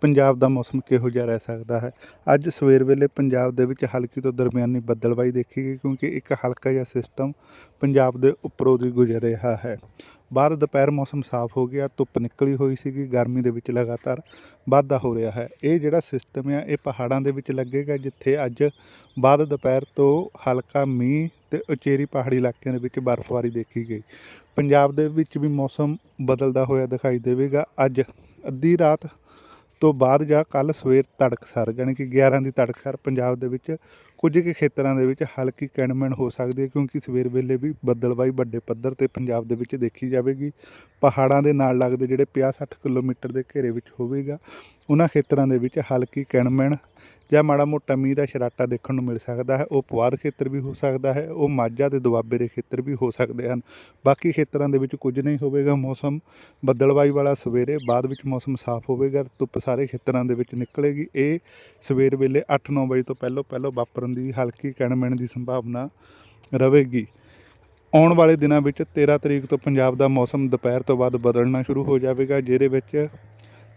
ਪੰਜਾਬ ਦਾ ਮੌਸਮ ਕਿਹੋ ਜਿਹਾ ਰਹਿ ਸਕਦਾ ਹੈ? ਅੱਜ ਸਵੇਰ ਵੇਲੇ ਪੰਜਾਬ ਦੇ ਵਿੱਚ ਹਲਕੀ ਤੋਂ ਦਰਮਿਆਨੀ ਬੱਦਲਬਾਈ ਦੇਖੀ ਗਈ ਕਿਉਂਕਿ ਇੱਕ ਹਲਕਾ ਜਿਹਾ ਸਿਸਟਮ ਪੰਜਾਬ ਦੇ ਉੱਪਰੋਂ ਦੀ ਗੁਜ਼ਰ ਰਿਹਾ ਹੈ। ਬਾਅਦ ਦੁਪਹਿਰ ਮੌਸਮ ਸਾਫ਼ ਹੋ ਗਿਆ, ਧੁੱਪ ਨਿਕਲੀ ਹੋਈ ਸੀਗੀ, ਗਰਮੀ ਦੇ ਵਿੱਚ ਲਗਾਤਾਰ ਵਾਧਾ ਹੋ ਰਿਹਾ ਹੈ। ਇਹ ਜਿਹੜਾ ਸਿਸਟਮ ਆ, ਇਹ ਪਹਾੜਾਂ ਦੇ ਵਿੱਚ ਲੱਗੇਗਾ, ਜਿੱਥੇ ਅੱਜ ਬਾਅਦ ਦੁਪਹਿਰ ਤੋਂ ਹਲਕਾ ਮੀਂਹ ਤੇ ਉਚੇਰੀ ਪਹਾੜੀ ਇਲਾਕਿਆਂ ਦੇ ਵਿੱਚ ਬਰਫ਼ਬਾਰੀ ਦੇਖੀ ਗਈ। ਪੰਜਾਬ ਦੇ ਵਿੱਚ ਵੀ ਮੌਸਮ ਬਦਲਦਾ ਹੋਇਆ ਦਿਖਾਈ ਦੇਵੇਗਾ। ਅੱਜ ਅੱਧੀ ਰਾਤ ਤੋਂ ਬਾਅਦ ਜਾਂ ਕੱਲ ਸਵੇਰ ਤੜਕਸਰ ਯਾਨੀ ਕਿ 11 ਦੀ ਤੜਕਸਰ ਪੰਜਾਬ ਦੇ ਵਿੱਚ ਕੁਝ ਕੁ ਖੇਤਰਾਂ ਦੇ ਵਿੱਚ ਹਲਕੀ ਕੈਨਮੈਨ ਹੋ ਸਕਦੀ ਹੈ, ਕਿਉਂਕਿ ਸਵੇਰ ਵੇਲੇ ਵੀ ਬੱਦਲਬਾਈ ਵੱਡੇ ਪੱਧਰ ਤੇ ਪੰਜਾਬ ਦੇ ਵਿੱਚ ਦੇਖੀ ਜਾਵੇਗੀ। ਪਹਾੜਾਂ ਦੇ ਨਾਲ ਲੱਗਦੇ ਜਿਹੜੇ 50-60 ਕਿਲੋਮੀਟਰ ਦੇ ਘੇਰੇ ਵਿੱਚ ਹੋਵੇਗਾ, ਉਹਨਾਂ ਖੇਤਰਾਂ ਦੇ ਵਿੱਚ ਹਲਕੀ ਕੈਨਮੈਨ ਜਾਂ ਮਾੜਾ ਮੋਟਾ ਮੀਂਹ ਦਾ ਸ਼ਰਾਟਾ ਦੇਖਣ ਨੂੰ ਮਿਲ ਸਕਦਾ ਹੈ। ਉਹ ਪੁਆਧ ਖੇਤਰ ਵੀ ਹੋ ਸਕਦਾ ਹੈ, ਉਹ ਮਾਝਾ ਤੇ ਦੁਆਬੇ ਦੇ ਖੇਤਰ ਵੀ ਹੋ ਸਕਦੇ ਹਨ। ਬਾਕੀ ਖੇਤਰਾਂ ਦੇ ਵਿੱਚ ਕੁਝ ਨਹੀਂ ਹੋਵੇਗਾ, ਮੌਸਮ ਬੱਦਲਬਾਈ ਵਾਲਾ ਸਵੇਰੇ, ਬਾਅਦ ਵਿੱਚ ਮੌਸਮ ਸਾਫ਼ ਹੋਵੇਗਾ, ਧੁੱਪ ਸਾਰੇ ਖੇਤਰਾਂ ਦੇ ਵਿੱਚ ਨਿਕਲੇਗੀ। ਇਹ ਸਵੇਰ ਵੇਲੇ 8-9 ਵਜੇ ਤੋਂ ਪਹਿਲਾਂ ਪਹਿਲਾਂ ਵਾਪਰਨ ਦੀ ਹਲਕੀ ਕਣਮਣ ਦੀ ਸੰਭਾਵਨਾ ਰਹੇਗੀ। ਆਉਣ ਵਾਲੇ ਦਿਨਾਂ ਵਿੱਚ 13 ਤਰੀਕ ਤੋਂ ਪੰਜਾਬ ਦਾ ਮੌਸਮ ਦੁਪਹਿਰ ਤੋਂ ਬਾਅਦ ਬਦਲਣਾ ਸ਼ੁਰੂ ਹੋ ਜਾਵੇਗਾ, ਜਿਹਦੇ ਵਿੱਚ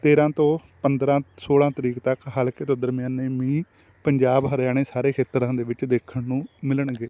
13 ਤੋਂ 15 16 ਤਰੀਕ ਤੱਕ ਹਲਕੇ ਤੋਂ ਦਰਮਿਆਨੇ ਮੀਂਹ ਪੰਜਾਬ, ਹਰਿਆਣੇ ਸਾਰੇ ਖੇਤਰਾਂ ਦੇ ਵਿੱਚ ਦੇਖਣ ਨੂੰ ਮਿਲਣਗੇ।